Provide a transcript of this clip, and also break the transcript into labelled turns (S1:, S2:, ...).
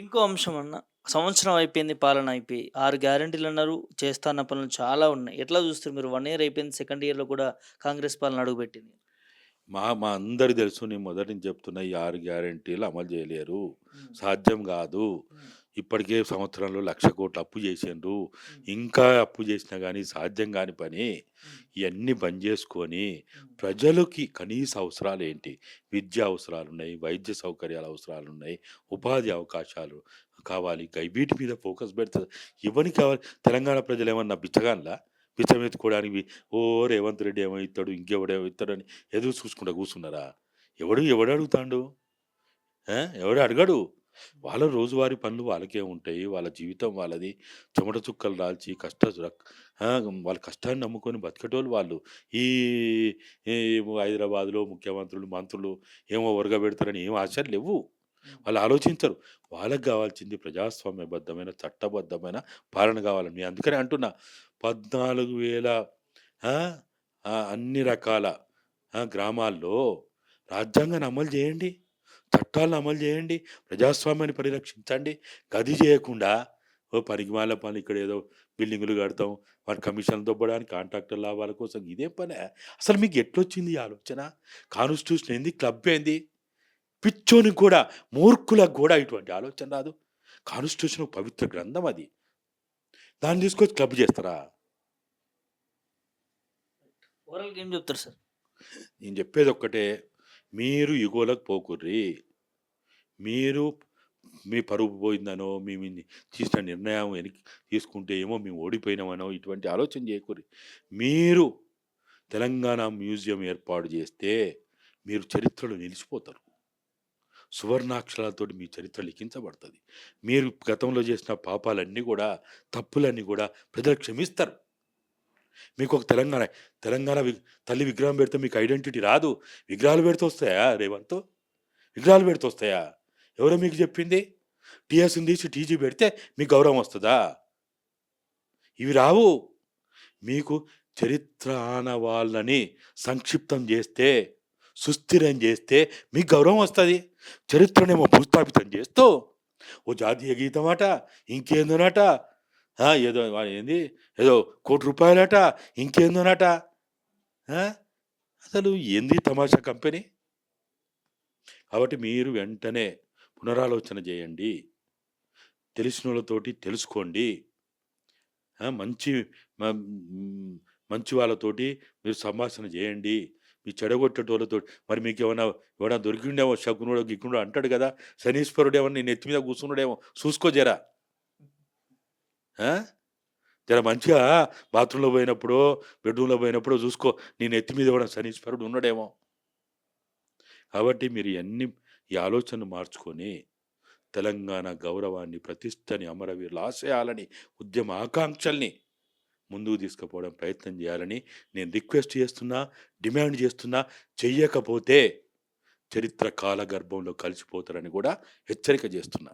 S1: ఇంకో అంశం అన్న. సంవత్సరం అయిపోయింది పాలన అయిపోయి. ఆరు గ్యారెంటీలు అన్నారు చేస్తాన్న పనులు చాలా ఉన్నాయి. ఎట్లా చూస్తారు మీరు? వన్ ఇయర్ అయిపోయింది సెకండ్ ఇయర్లో కూడా కాంగ్రెస్ పాలన అడుగుపెట్టింది.
S2: మా మా అందరికి తెలుసు నేను మొదటి నుంచి చెప్తున్నా ఈ ఆరు గ్యారెంటీలు అమలు చేయలేరు. సాధ్యం కాదు. ఇప్పటికే సంవత్సరంలో లక్ష కోట్లు అప్పు చేసిండ్రు. ఇంకా అప్పు చేసినా కానీ సాధ్యం కాని పని ఇవన్నీ బంద్ చేసుకొని ప్రజలకి కనీస అవసరాలు ఏంటి? విద్యా అవసరాలు ఉన్నాయి వైద్య సౌకర్యాల అవసరాలు ఉన్నాయి ఉపాధి అవకాశాలు కావాలి. వీటి మీద ఫోకస్ పెడుతుంది ఇవన్నీ కావాలి. తెలంగాణ ప్రజలు ఏమన్నా బిచ్చగాన్లా? బిచ్చం ఎత్తుకోవడానికి ఓ రేవంత్ రెడ్డి ఏమో ఇస్తాడు ఇంకెవడేమో ఇస్తాడు అని ఎదురు చూసుకుంటా కూర్చున్నారా? ఎవడు ఎవడు అడుగుతాడు? ఎవడు అడగడు? వాళ్ళ రోజువారీ పనులు వాళ్ళకే ఉంటాయి. వాళ్ళ జీవితం వాళ్ళది. చెమట చుక్కలు రాల్చి కష్ట రక్- ఆ, వాళ్ళ కష్టాన్ని నమ్ముకొని బతికేటోళ్ళు వాళ్ళు. ఈ ఈ హైదరాబాద్లో ముఖ్యమంత్రులు మంత్రులు ఏమో పెడతారని ఏం ఆశలు లేవు. వాళ్ళు ఆలోచించరు. వాళ్ళకి కావాల్సింది ప్రజాస్వామ్యబద్ధమైన చట్టబద్ధమైన పాలన కావాలని. నేను అందుకనే అంటున్నా పద్నాలుగు వేల ఆ, అన్ని రకాల ఆ, గ్రామాల్లో రాజ్యాంగాన్ని అమలు చేయండి. చట్టాలను అమలు చేయండి ప్రజాస్వామ్యాన్ని పరిరక్షించండి. గది చేయకుండా ఓ పనికిమాల పని ఇక్కడ ఏదో బిల్డింగులు కడతాం వారి కమిషన్లు దొబ్బడానికి కాంట్రాక్టర్ లాభాల కోసం ఇదేం పని. అసలు మీకు ఎట్లొచ్చింది ఈ ఆలోచన? కాన్స్టిట్యూషన్ ఏంది? క్లబ్ ఏంది? పిచ్చోనికి కూడా మూర్ఖులకు కూడా ఇటువంటి ఆలోచన రాదు. కాన్స్టిట్యూషన్ ఒక పవిత్ర గ్రంథం అది. దాన్ని తీసుకొచ్చి క్లబ్ చేస్తారా?
S1: ఓవరాల్గా ఏం చెప్తారు సార్?
S2: నేను చెప్పేది ఒక్కటే. మీరు ఇగోలకు పోకుర్రి. మీరు మీ పరువు పోయిందనో మేము తీసిన నిర్ణయం వెనక్కి తీసుకుంటే ఏమో మేము ఓడిపోయినామనో ఇటువంటి ఆలోచన చేయకూరి మీరు తెలంగాణ మ్యూజియం ఏర్పాటు చేస్తే మీరు చరిత్రలో నిలిచిపోతారు. సువర్ణాక్షరాలతో మీ చరిత్ర లిఖించబడుతుంది. మీరు గతంలో చేసిన పాపాలన్నీ కూడా తప్పులన్నీ కూడా ప్రజలు క్షమిస్తారు. మీకు ఒక తెలంగాణ తెలంగాణ తల్లి విగ్రహం పెడితే మీకు ఐడెంటిటీ రాదు. విగ్రహాలు పెడితే వస్తాయా రేవంత్? విగ్రహాలు పెడితే వస్తాయా? ఎవరో మీకు చెప్పింది? టీఎస్ని తీసి టీజీ పెడితే మీకు గౌరవం వస్తుందా? ఇవి రావు. మీకు చరిత్ర ఆనవాళ్ళని సంక్షిప్తం చేస్తే సుస్థిరం చేస్తే మీకు గౌరవం వస్తుంది. చరిత్రనేమో భూస్థాపితం చేస్తూ ఓ జాతీయ గీతం అట ఇంకేందోనట? ఏదో ఏంది? ఏదో కోటి రూపాయలట ఇంకేందోనట. అసలు ఏంది తమాషా కంపెనీ? కాబట్టి మీరు వెంటనే పునరాలోచన చేయండి. తెలిసిన వాళ్ళతోటి తెలుసుకోండి మంచి మంచి వాళ్ళతోటి మీరు సంభాషణ చేయండి. మీ చెడగొట్టేటోళ్ళతో మరి మీకు ఏమైనా ఏమైనా దొరికిండేమో శకునుడో గిక్కునుడో అంటాడు కదా శనీశ్వరుడు ఏమన్నా నేను నెత్తి మీద కూర్చున్నాడేమో చూసుకో జర మంచిగా బాత్రూంలో పోయినప్పుడు బెడ్రూమ్లో పోయినప్పుడు చూసుకో నేను ఎత్తి మీద కూడా శనీశ్వరుడు ఉన్నాడేమో. కాబట్టి మీరు అన్ని ఈ ఆలోచనలు మార్చుకొని తెలంగాణ గౌరవాన్ని ప్రతిష్టని అమరవీరుల ఆశయాలని ఉద్యమ ఆకాంక్షల్ని ముందుకు తీసుకుపోవడం ప్రయత్నం చేయాలని నేను రిక్వెస్ట్ చేస్తున్నా డిమాండ్ చేస్తున్నా. చెయ్యకపోతే చరిత్ర కాలగర్భంలో కలిసిపోతారని కూడా హెచ్చరిక చేస్తున్నా.